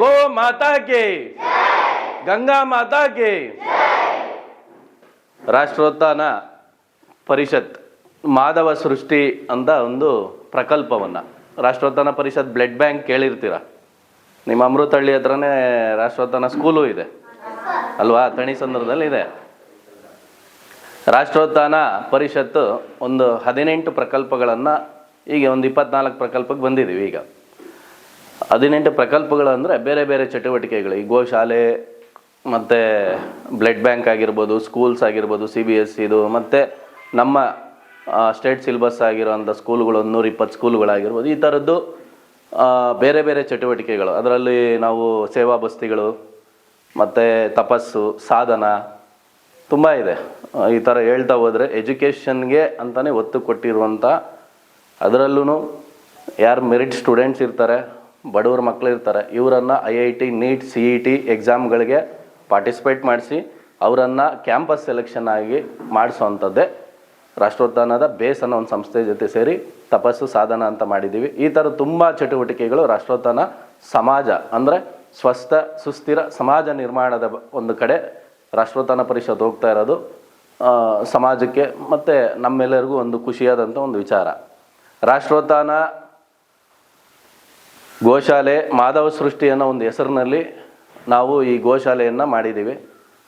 ಗೋ ಮಾತಾ ಕೆ ಗಂಗಾ ಮಾತಾ ಕೆ ರಾಷ್ಟ್ರೋತ್ಥಾನ ಪರಿಷತ್ ಮಾಧವ ಸೃಷ್ಟಿ ಅಂತ ಒಂದು ಪ್ರಕಲ್ಪವನ್ನು. ರಾಷ್ಟ್ರೋತ್ಥಾನ ಪರಿಷತ್ ಬ್ಲಡ್ ಬ್ಯಾಂಕ್ ಕೇಳಿರ್ತೀರ? ನಿಮ್ಮ ಅಮೃತಹಳ್ಳಿ ಹತ್ರನೇ ರಾಷ್ಟ್ರೋತ್ಥಾನ ಸ್ಕೂಲು ಇದೆ. ಅಲ್ವಾ? ತಣಿಸಂದ್ರದಲ್ಲಿ ಇದೆ. ರಾಷ್ಟ್ರೋತ್ಥಾನ ಪರಿಷತ್ತು ಒಂದು ಹದಿನೆಂಟು ಪ್ರಕಲ್ಪಗಳನ್ನು ಈಗ ಒಂದು ಇಪ್ಪತ್ನಾಲ್ಕು ಪ್ರಕಲ್ಪಕ್ಕೆ ಬಂದಿದ್ದೀವಿ ಈಗ. ಹದಿನೆಂಟು ಪ್ರಕಲ್ಪಗಳು ಅಂದರೆ ಬೇರೆ ಬೇರೆ ಚಟುವಟಿಕೆಗಳು. ಈ ಗೋಶಾಲೆ, ಮತ್ತು ಬ್ಲಡ್ ಬ್ಯಾಂಕ್ ಆಗಿರ್ಬೋದು, ಸ್ಕೂಲ್ಸ್ ಆಗಿರ್ಬೋದು ಸಿ ಬಿ ಎಸ್ ಇದು, ಮತ್ತು ನಮ್ಮ ಸ್ಟೇಟ್ ಸಿಲೆಬಸ್ ಆಗಿರೋಂಥ ಸ್ಕೂಲ್ಗಳು ನೂರ ಇಪ್ಪತ್ತು ಸ್ಕೂಲ್ಗಳಾಗಿರ್ಬೋದು, ಈ ಥರದ್ದು ಬೇರೆ ಬೇರೆ ಚಟುವಟಿಕೆಗಳು. ಅದರಲ್ಲಿ ನಾವು ಸೇವಾ ಬಸ್ತಿಗಳು, ಮತ್ತು ತಪಸ್ಸು, ಸಾಧನ, ತುಂಬ ಇದೆ. ಈ ಥರ ಹೇಳ್ತಾ ಹೋದರೆ ಎಜುಕೇಷನ್ಗೆ ಅಂತಲೇ ಒತ್ತು ಕೊಟ್ಟಿರುವಂಥ ಅದರಲ್ಲೂ ಯಾರು ಮೆರಿಟ್ ಸ್ಟೂಡೆಂಟ್ಸ್ ಇರ್ತಾರೆ ಬಡವ್ರ ಮಕ್ಕಳು ಇರ್ತಾರೆ. ಇವರನ್ನು I I T NEET C E T ಎಕ್ಸಾಮ್ಗಳಿಗೆ participate ಮಾಡಿಸಿ, ಅವರನ್ನು ಕ್ಯಾಂಪಸ್ ಸೆಲೆಕ್ಷನ್ ಆಗಿ ಮಾಡಿಸೋವಂಥದ್ದೇ ರಾಷ್ಟ್ರೋತ್ಥಾನದ ಬೇಸ್ ಅನ್ನೋ ಒಂದು ಸಂಸ್ಥೆ ಜೊತೆ ಸೇರಿ ತಪಸ್ಸು, ಸಾಧನ ಅಂತ ಮಾಡಿದ್ದೀವಿ ಈ ಥರ ತುಂಬ ಚಟುವಟಿಕೆಗಳು ರಾಷ್ಟ್ರೋತ್ಥಾನ ಸಮಾಜ ಅಂದರೆ ಸ್ವಸ್ಥ, ಸುಸ್ಥಿರ ಸಮಾಜ ನಿರ್ಮಾಣದ ಒಂದು ಕಡೆ ರಾಷ್ಟ್ರೋತ್ಥಾನ ಪರಿಷತ್ ಹೋಗ್ತಾ ಇರೋದು ಸಮಾಜಕ್ಕೆ ಮತ್ತು ನಮ್ಮೆಲ್ಲರಿಗೂ ಒಂದು ಖುಷಿಯಾದಂಥ ಒಂದು ವಿಚಾರ. ರಾಷ್ಟ್ರೋತ್ಥಾನ ಗೋಶಾಲೆ ಮಾಧವ ಸೃಷ್ಟಿ ಅನ್ನೋ ಒಂದು ಹೆಸರಿನಲ್ಲಿ ನಾವು ಈ ಗೋಶಾಲೆಯನ್ನು ಮಾಡಿದ್ದೀವಿ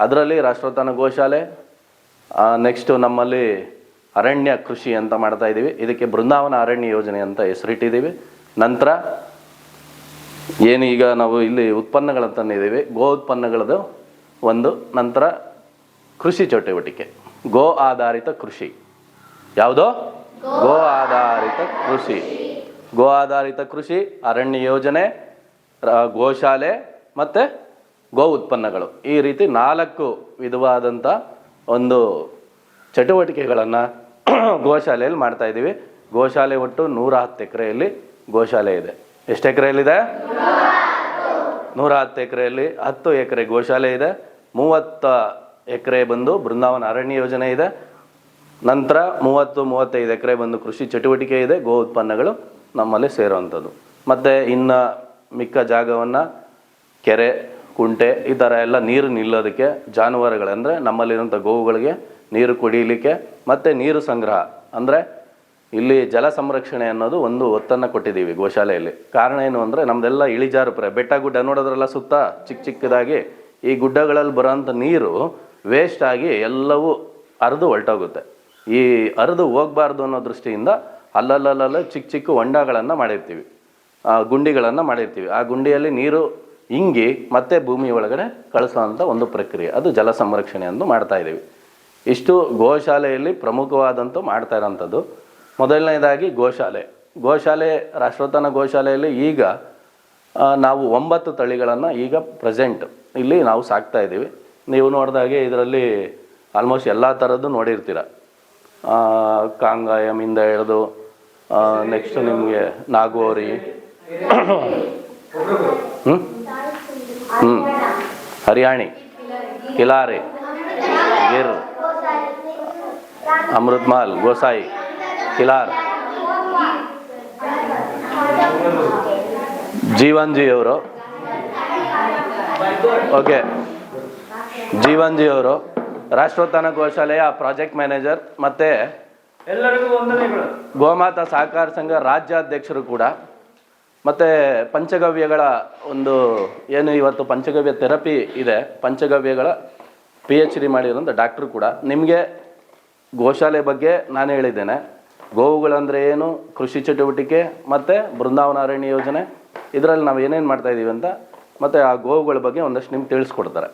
ಅದರಲ್ಲಿ ರಾಷ್ಟ್ರೋತ್ಥಾನ ಗೋಶಾಲೆ ನೆಕ್ಸ್ಟು ನಮ್ಮಲ್ಲಿ ಅರಣ್ಯ ಕೃಷಿ ಅಂತ ಮಾಡ್ತಾ ಇದ್ದೀವಿ ಇದಕ್ಕೆ ಬೃಂದಾವನ ಅರಣ್ಯ ಯೋಜನೆ ಅಂತ ಹೆಸರಿಟ್ಟಿದ್ದೀವಿ ನಂತರ ಏನು ಈಗ ನಾವು ಇಲ್ಲಿ ಉತ್ಪನ್ನಗಳನ್ನು ತಂದಿದ್ದೀವಿ ಗೋ ಉತ್ಪನ್ನಗಳದ್ದು ಒಂದು ನಂತರ ಕೃಷಿ ಚಟುವಟಿಕೆ. ಗೋ ಆಧಾರಿತ ಕೃಷಿ. ಯಾವುದೋ? ಗೋ ಆಧಾರಿತ ಕೃಷಿ. ಗೋ ಆಧಾರಿತ ಕೃಷಿ, ಅರಣ್ಯ ಯೋಜನೆ ಗೋಶಾಲೆ ಮತ್ತು ಗೋ ಉತ್ಪನ್ನಗಳು. ಈ ರೀತಿ ನಾಲ್ಕು ವಿಧವಾದಂಥ ಒಂದು ಚಟುವಟಿಕೆಗಳನ್ನು ಗೋಶಾಲೆಯಲ್ಲಿ ಮಾಡ್ತಾ ಇದ್ದೀವಿ. ಗೋಶಾಲೆ ಒಟ್ಟು ನೂರ ಹತ್ತು ಎಕರೆಯಲ್ಲಿ ಗೋಶಾಲೆ ಇದೆ. ಎಷ್ಟು ಎಕರೆಯಲ್ಲಿದೆ? ನೂರ ಹತ್ತು ಎಕರೆಯಲ್ಲಿ ಹತ್ತು ಎಕರೆ ಗೋಶಾಲೆ ಇದೆ. ಮೂವತ್ತ ಎಕರೆ ಬಂದು ಬೃಂದಾವನ ಅರಣ್ಯ ಯೋಜನೆ ಇದೆ. ನಂತರ ಮೂವತ್ತು, ಮೂವತ್ತೈದು ಎಕರೆ ಬಂದು ಕೃಷಿ ಚಟುವಟಿಕೆ ಇದೆ. ಗೋ ಉತ್ಪನ್ನಗಳು ನಮ್ಮಲ್ಲಿ ಸೇರುವಂಥದ್ದು. ಮತ್ತು ಇನ್ನು ಮಿಕ್ಕ ಜಾಗವನ್ನು ಕೆರೆ, ಕುಂಟೆ ಈ ಥರ ಎಲ್ಲ ನೀರು ನಿಲ್ಲೋದಕ್ಕೆ ಜಾನುವಾರುಗಳಂದರೆ ನಮ್ಮಲ್ಲಿರುವಂಥ ಗೋವುಗಳಿಗೆ ನೀರು ಕುಡಿಯಲಿಕ್ಕೆ ಮತ್ತು ನೀರು ಸಂಗ್ರಹ. ಅಂದರೆ ಇಲ್ಲಿ ಜಲ ಸಂರಕ್ಷಣೆ ಅನ್ನೋದು ಒಂದು ಒತ್ತನ್ನು ಕೊಟ್ಟಿದ್ದೀವಿ ಗೋಶಾಲೆಯಲ್ಲಿ. ಕಾರಣ ಏನು ಅಂದರೆ ನಮ್ಮದೆಲ್ಲ ಇಳಿಜಾರು ಪ್ರ. ಬೆಟ್ಟ ಗುಡ್ಡ ನೋಡೋದ್ರೆಲ್ಲ ಸುತ್ತ ಚಿಕ್ಕ ಚಿಕ್ಕದಾಗಿ ಈ ಗುಡ್ಡಗಳಲ್ಲಿ ಬರೋಂಥ ನೀರು ವೇಸ್ಟ್ ಆಗಿ ಎಲ್ಲವೂ ಹರಿದು ಹೊರಟೋಗುತ್ತೆ. ಈ ಹರಿದು ಹೋಗಬಾರ್ದು ಅನ್ನೋ ದೃಷ್ಟಿಯಿಂದ ಅಲ್ಲಲ್ಲಲ್ಲ ಚಿಕ್ಕ ಚಿಕ್ಕ ಹೊಂಡಗಳನ್ನು ಮಾಡಿರ್ತೀವಿ. ಆ ಗುಂಡಿಗಳನ್ನು ಮಾಡಿರ್ತೀವಿ. ಆ ಗುಂಡಿಯಲ್ಲಿ ನೀರು ಇಂಗಿ ಮತ್ತೆ ಭೂಮಿ ಒಳಗಡೆ ಕಳಿಸೋವಂಥ ಒಂದು ಪ್ರಕ್ರಿಯೆ. ಅದು ಜಲ ಸಂರಕ್ಷಣೆ ಎಂದು ಮಾಡ್ತಾ ಇದ್ದೀವಿ ಇಷ್ಟು ಗೋಶಾಲೆಯಲ್ಲಿ ಪ್ರಮುಖವಾದಂಥ ಮಾಡ್ತಾ ಇರೋಂಥದ್ದು. ಮೊದಲನೇದಾಗಿ ಗೋಶಾಲೆ. ಗೋಶಾಲೆ, ರಾಷ್ಟ್ರೋತ್ಥಾನ ಗೋಶಾಲೆಯಲ್ಲಿ ಈಗ ನಾವು ಒಂಬತ್ತು ತಳಿಗಳನ್ನು ಈಗ ಪ್ರೆಸೆಂಟ್ ಇಲ್ಲಿ ನಾವು ಸಾಕ್ತಾ ಇದ್ದೀವಿ ನೀವು ನೋಡಿದಾಗೆ ಇದರಲ್ಲಿ ಆಲ್ಮೋಸ್ಟ್ ಎಲ್ಲ ಥರದ್ದು ನೋಡಿರ್ತೀರ. ಕಾಂಗಾಯಮಿಂದ ಹಿಡಿದು ನೆಕ್ಸ್ಟ್ ನಿಮಗೆ ನಾಗೋರಿ ಹ್ಞೂ ಹ್ಞೂ ಹರಿಯಾಣಿ ಕಿಲಾರಿ ಗಿರ್ ಅಮೃತ್ಮಾಲ್ ಗೋಸಾಯಿ ಕಿಲಾರ್ ಜೀವನ್ ಜಿ ಅವರು ಓಕೆ ಜೀವನ್ ಜಿ ಅವರು ರಾಷ್ಟ್ರೋತ್ಥಾನ ಗೋಶಾಲೆಯ ಪ್ರಾಜೆಕ್ಟ್ ಮ್ಯಾನೇಜರ್ ಮತ್ತೆ ಎಲ್ಲರಿಗೂ ವಂದನೆಗಳು. ಗೋಮಾತಾ ಸಹಕಾರ ಸಂಘ ರಾಜ್ಯಾಧ್ಯಕ್ಷರು ಕೂಡ, ಮತ್ತೆ ಪಂಚಗವ್ಯಗಳ ಒಂದು ಏನು ಇವತ್ತು ಪಂಚಗವ್ಯ ಥೆರಪಿ ಇದೆ, ಪಂಚಗವ್ಯಗಳ ಪಿ ಎಚ್ ಡಿ ಮಾಡಿರೋಂಥ ಡಾಕ್ಟ್ರು ಕೂಡ. ನಿಮಗೆ ಗೋಶಾಲೆ ಬಗ್ಗೆ ನಾನು ಹೇಳಿದ್ದೇನೆ. ಗೋವುಗಳಂದರೆ ಏನು, ಕೃಷಿ ಚಟುವಟಿಕೆ, ಮತ್ತು ಬೃಂದಾವನ ಅರಣ್ಯ ಯೋಜನೆ, ಇದರಲ್ಲಿ ನಾವು ಏನೇನು ಮಾಡ್ತಾ ಇದ್ದೀವಿ ಅಂತ, ಮತ್ತು ಆ ಗೋವುಗಳ ಬಗ್ಗೆ ಒಂದಷ್ಟು ನಿಮ್ಗೆ ತಿಳಿಸ್ಕೊಡ್ತಾರೆ.